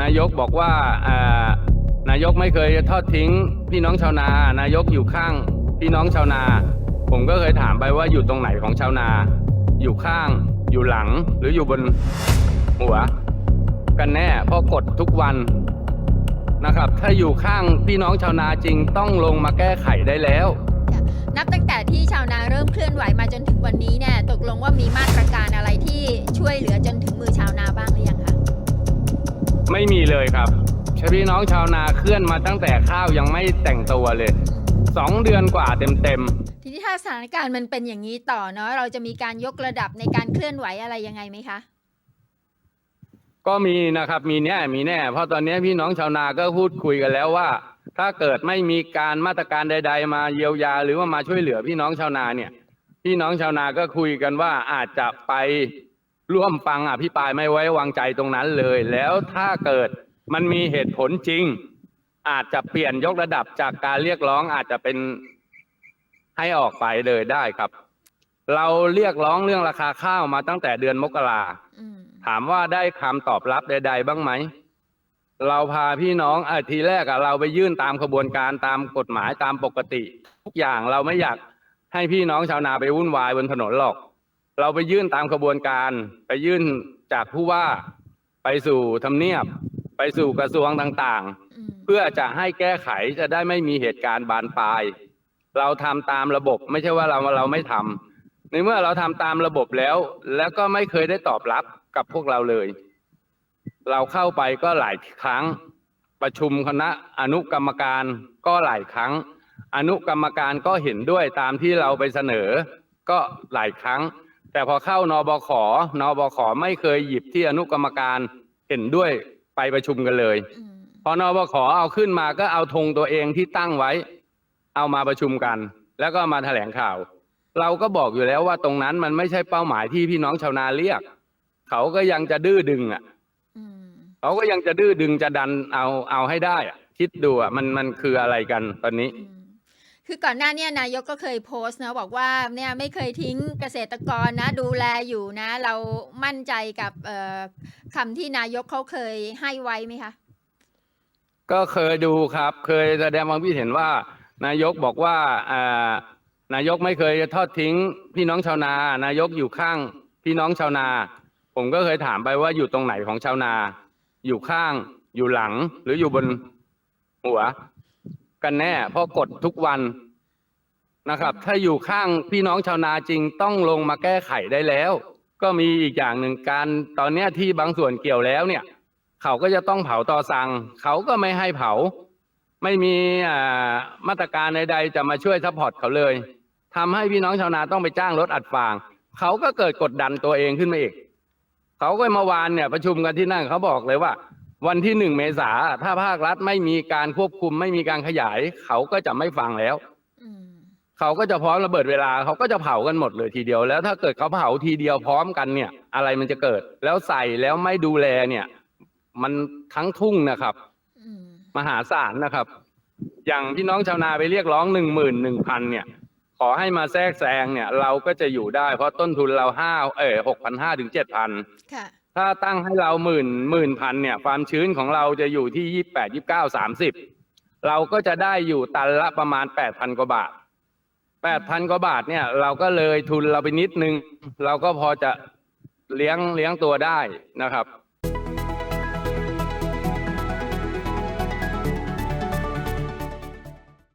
นายกบอกว่านายกไม่เคยทอดทิ้ง พี่น้องชาวนา นายกอยู่ข้างพี่น้องชาวนา ผมก็เคยถามไปว่าอยู่ตรงไหนของชาวนา อยู่ข้าง อยู่หลัง หรืออยู่บนหัว กันแน่เพราะกดทุกวันนะครับ ถ้าอยู่ข้างพี่น้องชาวนาจริงต้องลงมาแก้ไขได้แล้ว นับตั้งแต่ที่ชาวนาเริ่มเคลื่อนไหวมาจนถึงวันนี้เนี่ยตกลงว่ามีมาตรการอะไรที่ช่วยเหลือจนถึงมือชาวนาบ้าง ไม่มีเลยครับพี่น้องชาวนาเคลื่อนมาตั้งแต่ข้าวยังไม่แต่งตัวเลยสองเดือนกว่าเต็มทีนี้ถ้าสถานการณ์มันเป็นอย่างนี้ต่อเนาะเราจะมีการยกระดับในการเคลื่อนไหวอะไรยังไงไหมคะๆก็มีนะครับมีแน่มีแน่ เพราะตอนนี้พี่น้องชาวนาก็พูดคุยกันแล้วว่า ถ้าเกิดไม่มีการมาตรการใด ๆ มาเยียวยาหรือว่ามาช่วยเหลือพี่น้องชาวนาเนี่ย พี่น้องชาวนาก็คุยกันว่าอาจจะไป ร่วมฟังอภิปรายไม่ไว้วางใจตรงนั้นเลย แล้วถ้าเกิดมันมีเหตุผลจริง อาจจะเปลี่ยนยกระดับจากการเรียกร้องอาจจะเป็นให้ออกไปเลยได้ครับ เราเรียกร้องเรื่องราคาข้าวมาตั้งแต่เดือนมกราอืมถามว่าได้คำตอบรับใด ๆ บ้างไหมเราพาพี่น้องอาทีแรกอะเราไปยื่นตามขบวนการตามกฎหมายตามปกติ ทุกอย่างเราไม่อยากให้พี่น้องชาวนาไปวุ่นวายบนถนนหรอก เราไปยื่นตามขบวนการ ไปยื่นจากผู้ว่าไปสู่ทำเนียบ ไปสู่กระทรวงต่างอืมๆเพื่อจะให้แก้ไขจะได้ไม่มีเหตุการณ์บานปลาย เราทำตามระบบ ไม่ใช่ว่าเราเราไม่ทำในเมื่อเราทำตามระบบแล้ว แล้วก็ไม่เคยได้ตอบรับกับพวกเราเลย เราเข้าไปก็หลายครั้ง ประชุมคณะอนุกรรมการก็หลายครั้ง อนุกรรมการก็เห็นด้วยตามที่เราไปเสนอ ก็หลายครั้ง แต่พอเข้านบขนบขไม่เคยหยิบที่อนุกรรมการเห็นด้วยไปประชุมกันเลยอืมพอนบขเอาขึ้นมาก็เอาธงตัวเองที่ตั้งไว้ เอามาประชุมกัน แล้วก็มาแถลงข่าว เราก็บอกอยู่แล้วว่าตรงนั้นมันไม่ใช่เป้าหมายที่พี่น้องชาวนาเรียก เขาก็ยังจะดื้อดึงอะอืมเขาก็ยังจะดื้อดึงจะดันเอาเอาให้ได้อะคิดดูอะมันมันคืออะไรกันตอนนี้อืม คือก่อนหน้าเนี้นายกก็เคยโพสต์นะบอกว่าเนี่ยไม่เคยทิ้งเกษตรกรนะดูแลอยู่นะ เรามั่นใจกับคำที่นายกเขาเคยให้ไว้ไหมคะ ก็เคยดูครับ เคยแสดงความคิดเห็นว่า นายกบอกว่าอ่านายกไม่เคยทอดทิ้งพี่น้องชาวนา นายกอยู่ข้างพี่น้องชาวนา ผมก็เคยถามไปว่าอยู่ตรงไหนของชาวนา อยู่ข้างอยู่หลังหรืออยู่บนหัว กันแน่ เพราะกดทุกวันนะครับ ถ้าอยู่ข้างพี่น้องชาวนาจริงต้องลงมาแก้ไขได้แล้ว ก็มีอีกอย่างหนึ่งการตอนเนี้ยที่บางส่วนเกี่ยวแล้วเนี่ย เขาก็จะต้องเผาต่อสั่งเขาก็ไม่ให้เผา ไม่มีอ่ามาตรการใดๆจะมาช่วยซัพพอร์ตเขาเลยทำให้พี่น้องชาวนาต้องไปจ้างรถอัดฟาง เขาก็เกิดกดดันตัวเองขึ้นมาอีก เขาก็เมื่อวานเนี่ยประชุมกันที่นั่นเขาบอกเลยว่า วันที่หนึ่งเมษาถ้าภาครัฐไม่มีการควบคุมไม่มีการขยาย เขาก็จะไม่ฟังแล้วเขาก็จะพร้อมระเบิดเวลาเขาก็จะเผากันหมดเลยทีเดียว แล้วถ้าเกิดเขาเผาทีเดียวพร้อมกันเนี่ย อะไรมันจะเกิด แล้วใส่แล้วไม่ดูแลเนี่ย มันทั้งทุ่งนะครับมมหาศาลนะครับ อย่างพี่น้องชาวนาไปเรียกร้องหนึ่งหมื่นหนึ่งพันเนี่ย ขอให้มาแทรกแซงเนี่ย เราก็จะอยู่ได้ เพราะต้นทุนเราห้าเออหกพันห้าถึงเจ็ดพันค่ะถ้าตั้งให้เราหมื่นหมื่นพันเนี่ย ความชื้นของเราจะอยู่ที่ยี่แปดยี่เก้าสามสิบเราก็จะได้อยู่ตันละประมาณแปดพันกว่าบาทแปดพันกว่าบาทเนี่ย เราก็เลยทุนเราไปนิดนึง เราก็พอจะเลี้ยงเลี้ยงตัวได้นะครับ